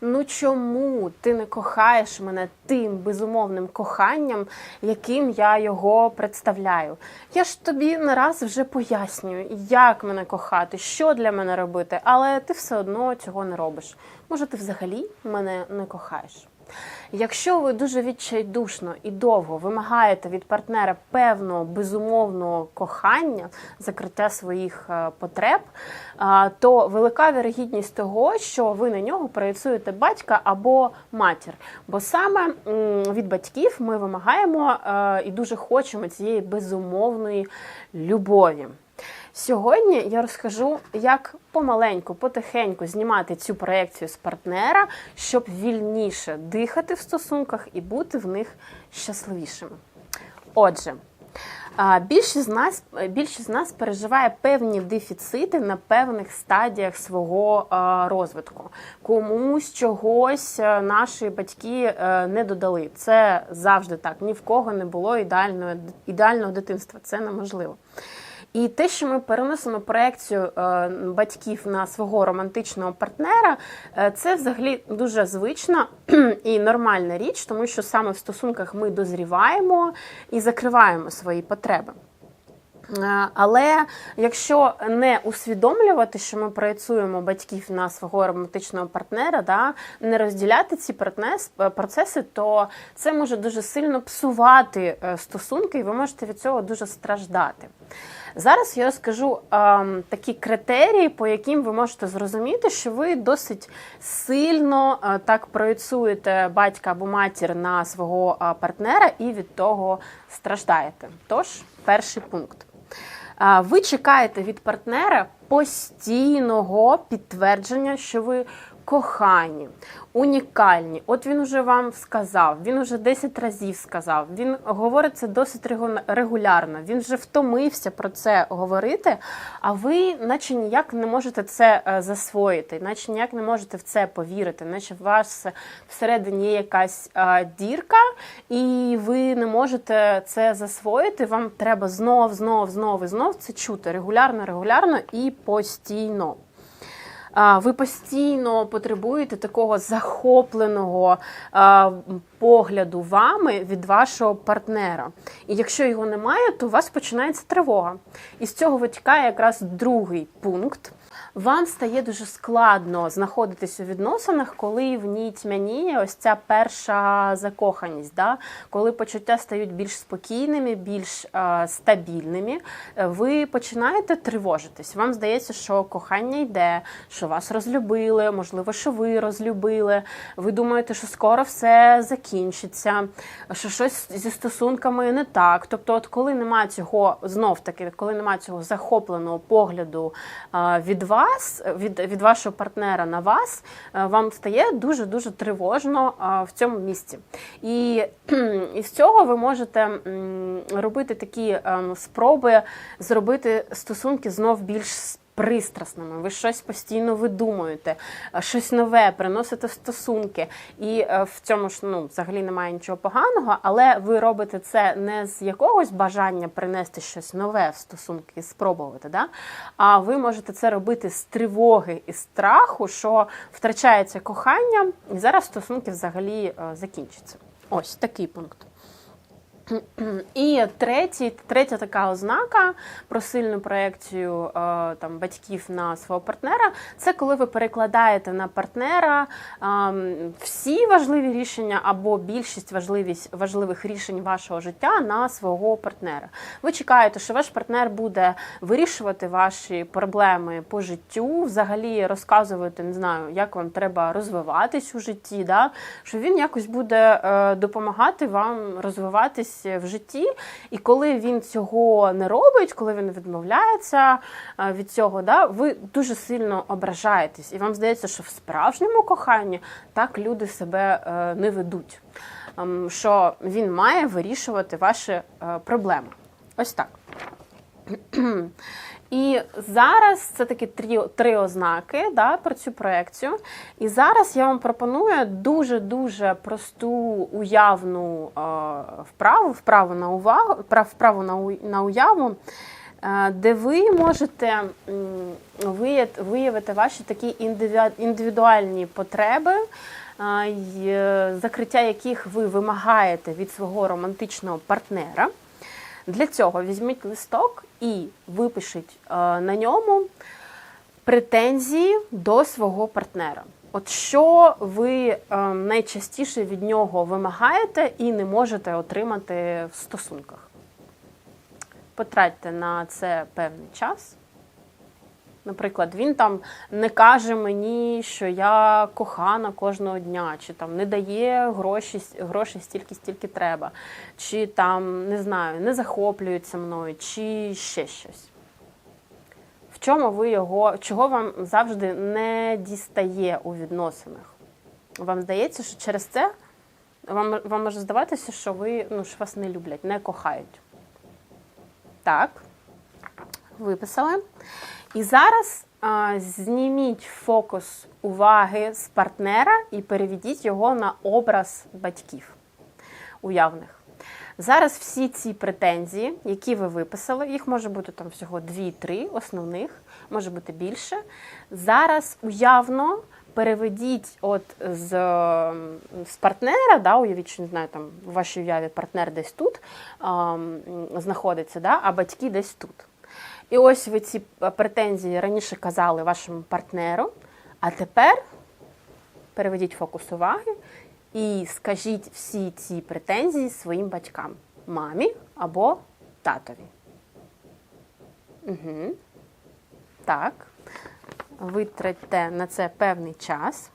Ну чому ти не кохаєш мене тим безумовним коханням, яким я його представляю? Я ж тобі не раз вже пояснюю, як мене кохати, що для мене робити, але ти все одно цього не робиш. Може, ти взагалі мене не кохаєш? Якщо ви дуже відчайдушно і довго вимагаєте від партнера певного безумовного кохання, закриття своїх е, потреб, то велика вірогідність того, що ви на нього проєцюєте батька або матір. Бо саме від батьків ми вимагаємо е, і дуже хочемо цієї безумовної любові. Сьогодні я розкажу, як помаленьку, потихеньку знімати цю проекцію з партнера, щоб вільніше дихати в стосунках і бути в них щасливішими. Отже, більшість з нас більшість з нас переживає певні дефіцити на певних стадіях свого розвитку. Комусь чогось наші батьки е, не додали. Це завжди так. Ні в кого не було ідеального, ідеального дитинства. Це неможливо. І те, що ми переносимо проекцію е, батьків на свого романтичного партнера, е, це взагалі дуже звична і нормальна річ, тому що саме в стосунках ми дозріваємо і закриваємо свої потреби. Е, Але якщо не усвідомлювати, що ми проєцюємо батьків на свого романтичного партнера, да, не розділяти ці процеси, то це може дуже сильно псувати стосунки, і ви можете від цього дуже страждати. Зараз я розкажу ем, такі критерії, по яким ви можете зрозуміти, що ви досить сильно е, так проєцюєте батька або матір на свого е, партнера і від того страждаєте. Тож, перший пункт. А, Ви чекаєте від партнера постійного підтвердження, що ви кохані, унікальні. От він уже вам сказав, він уже 10 разів сказав. Він говорить це досить регулярно. Він вже втомився про це говорити, а ви, наче ніяк не можете це е, засвоїти, наче ніяк не можете в це повірити, наче у вас всередині є якась е, дірка, і ви не можете це засвоїти. Вам треба знов, знов, знов і знов це чути регулярно, регулярно і постійно. Ви постійно потребуєте такого захопленого погляду вами від вашого партнера. І якщо його немає, то у вас починається тривога. І з цього витікає якраз другий пункт. Вам стає дуже складно знаходитись у відносинах, коли в ній тьмяніє ось ця перша закоханість, да? коли почуття стають більш спокійними, більш е, стабільними, е, ви починаєте тривожитись. Вам здається, що кохання йде, що вас розлюбили, можливо, що ви розлюбили. Ви думаєте, що скоро все закінчиться, що щось зі стосунками не так. Тобто, от коли немає цього знов таки, коли немає цього захопленого погляду е, від вас, від, від вашого партнера на вас, е, вам стає дуже дуже тривожно е, в цьому місці. І, і з цього ви можете робити такі ем, спроби зробити стосунки знов більш пристрасними. Ви щось постійно видумуєте, е, щось нове приносите стосунки. І е, в цьому ж ну, взагалі немає нічого поганого, але ви робите це не з якогось бажання принести щось нове в стосунки спробувати. Да? А ви можете це робити з тривоги і страху, що втрачається кохання, і зараз стосунки взагалі е, закінчаться. Ось такий пункт. І третій, третя така ознака про сильну проекцію е, там, батьків на свого партнера це коли ви перекладаєте на партнера е, всі важливі рішення або більшість важливість, важливих рішень вашого життя на свого партнера. Ви чекаєте, що ваш партнер буде вирішувати ваші проблеми по життю, взагалі розказувати, не знаю, як вам треба розвиватись у житті, да? що він якось буде е, допомагати вам розвиватись в житті. І коли він цього не робить, коли він відмовляється е, від цього, да, ви дуже сильно ображаєтесь. І вам здається, що в справжньому коханні так люди себе е, не ведуть. Ем, Що він має вирішувати ваші е, проблеми. Ось так. І зараз це такі три, три ознаки да, про цю проекцію. І зараз я вам пропоную дуже-дуже просту уявну е, вправу, вправу на увагу, вправу на, у- на уяву. е, де ви можете виявити ваші такі індивідуальні потреби, е, закриття яких ви вимагаєте від свого романтичного партнера. Для цього візьміть листок і випишіть е, на ньому претензії до свого партнера. От що ви е, найчастіше від нього вимагаєте і не можете отримати в стосунках? Потратьте на це певний час. Наприклад, він там не каже мені, що я кохана кожного дня, чи там не дає гроші, гроші стільки, стільки треба, чи там не знаю, не захоплюється мною, чи ще щось. В чому ви його, чого вам завжди не дістає у відносинах? Вам здається, що через це вам, вам може здаватися, що ви ну, що вас не люблять, не кохають. Так, виписали. І зараз а, зніміть фокус уваги з партнера і переведіть його на образ батьків уявних. Зараз всі ці претензії, які ви виписали, їх може бути там всього 2-3 основних, може бути більше. Зараз уявно переведіть от з, ем, з партнера, да, уявіть, не знаю, там в вашій уяві партнер десь тут а, знаходиться, да, а батьки десь тут. І ось ви ці е, претензії раніше казали вашому партнеру, а тепер переведіть фокус уваги і скажіть всі ці претензії своїм батькам, мамі або татові. Угу. Так. Витратьте на це певний час.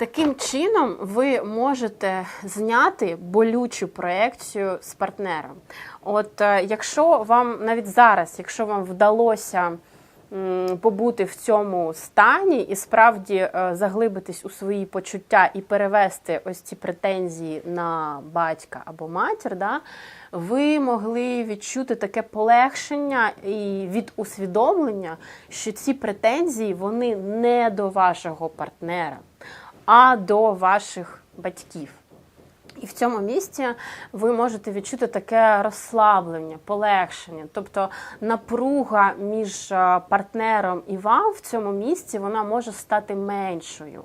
Таким чином, ви можете зняти болючу проекцію з партнером. От е, якщо вам навіть зараз, якщо вам вдалося побути в цьому стані і справді е, заглибитись у свої почуття і перевести ось ці претензії на батька або матір, да, ви могли відчути таке полегшення і від усвідомлення, що ці претензії вони не до вашого партнера а до ваших батьків. І в цьому місці ви можете відчути таке розслаблення, полегшення. Тобто напруга між е, партнером і вам в цьому місці вона може стати меншою.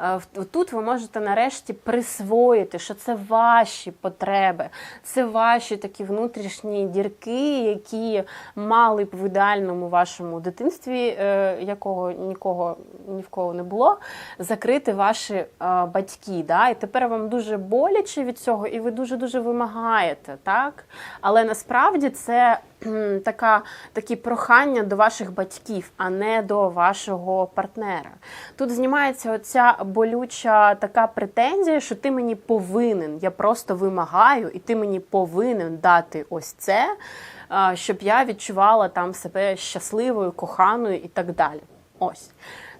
Е, Тут ви можете нарешті присвоїти, що це ваші потреби, це ваші такі внутрішні дірки, які мали б в ідеальному вашому дитинстві, е, якого нікого ні в кого не було, закрити ваші е, батьки. Да? І тепер вам дуже боляче від цього, і ви дуже дуже вимагаєте, так? Але насправді це така, такі прохання до ваших батьків, а не до вашого партнера. Тут знімається оця болюча така претензія, що ти мені повинен, я просто вимагаю, і ти мені повинен дати ось це, щоб я відчувала там себе щасливою, коханою і так далі. Ось.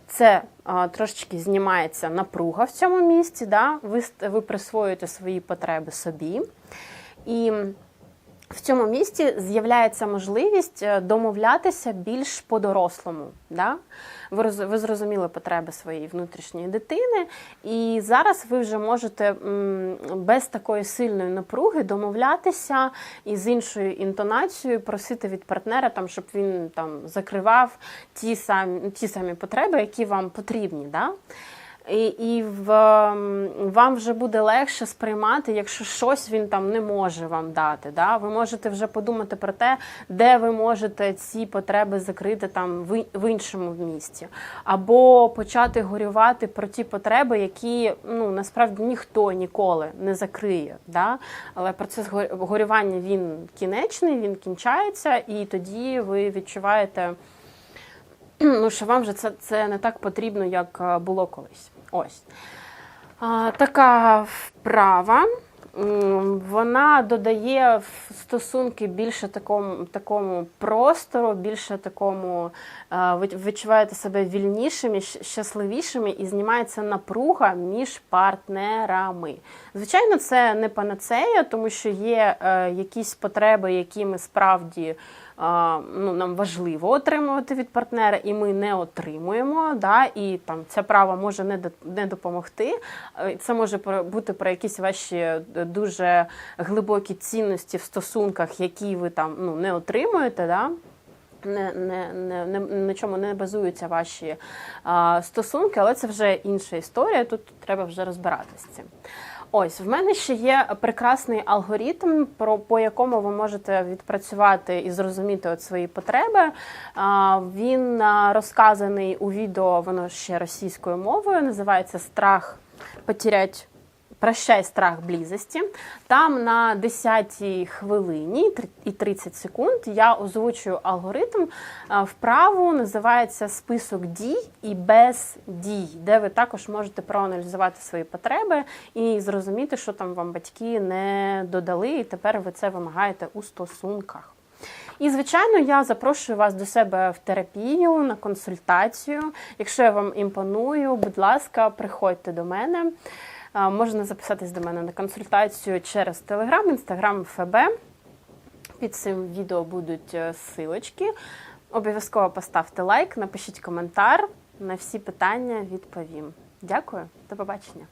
Це а, трошечки знімається напруга в цьому місці, да? ви, ви присвоюєте свої потреби собі. І в цьому місці з'являється можливість е, домовлятися більш по-дорослому. Да? Ви зрозуміли потреби своєї внутрішньої дитини, і зараз ви вже можете без такої сильної напруги домовлятися і з іншою інтонацією просити від партнера, там, щоб він там закривав ті самі, ті самі потреби, які вам потрібні. Да? І, і в, вам вже буде легше сприймати, якщо щось він там не може вам дати. Да? Ви можете вже подумати про те, де ви можете ці потреби закрити там в, в іншому місці. Або почати горювати про ті потреби, які ну, насправді ніхто ніколи не закриє. Да? Але процес го- горювання він кінечний, він кінчається, і тоді ви відчуваєте ну, що вам вже це, це не так потрібно, як е, було колись. Ось. А, така вправа. Вона додає стосунки більше такому, такому простору, більше такому е, ви відчуваєте себе вільнішими, щасливішими і знімається напруга між партнерами. Звичайно, це не панацея, тому що є е, якісь потреби, які ми справді ну, нам важливо отримувати від партнера, і ми не отримуємо. Да, і там це право може не допомогти. Е, Це може бути про якісь ваші е, дуже глибокі цінності в стосунках, які ви там ну, не отримуєте. Да? Не, не, не, не, на чому не базуються ваші а, стосунки, але це вже інша історія. Тут треба вже розбиратися. Ось в мене ще є прекрасний алгоритм, про по якому ви можете відпрацювати і зрозуміти от свої потреби. А, він розказаний у відео, воно ще російською мовою, називається Страх потерять Прощай страх близості. Там на 10-й хвилині і 30 секунд я озвучую алгоритм вправу, називається список дій і без дій, де ви також можете проаналізувати свої потреби і зрозуміти, що там вам батьки не додали, і тепер ви це вимагаєте у стосунках. І, звичайно, я запрошую вас до себе в терапію на консультацію. Якщо я вам імпоную, будь ласка, приходьте до мене. Можна записатись до мене на консультацію через Телеграм, Інстаграм, ФБ. Під цим відео будуть е, силочки. Обов'язково поставте лайк, напишіть коментар. На всі питання відповім. Дякую, до побачення.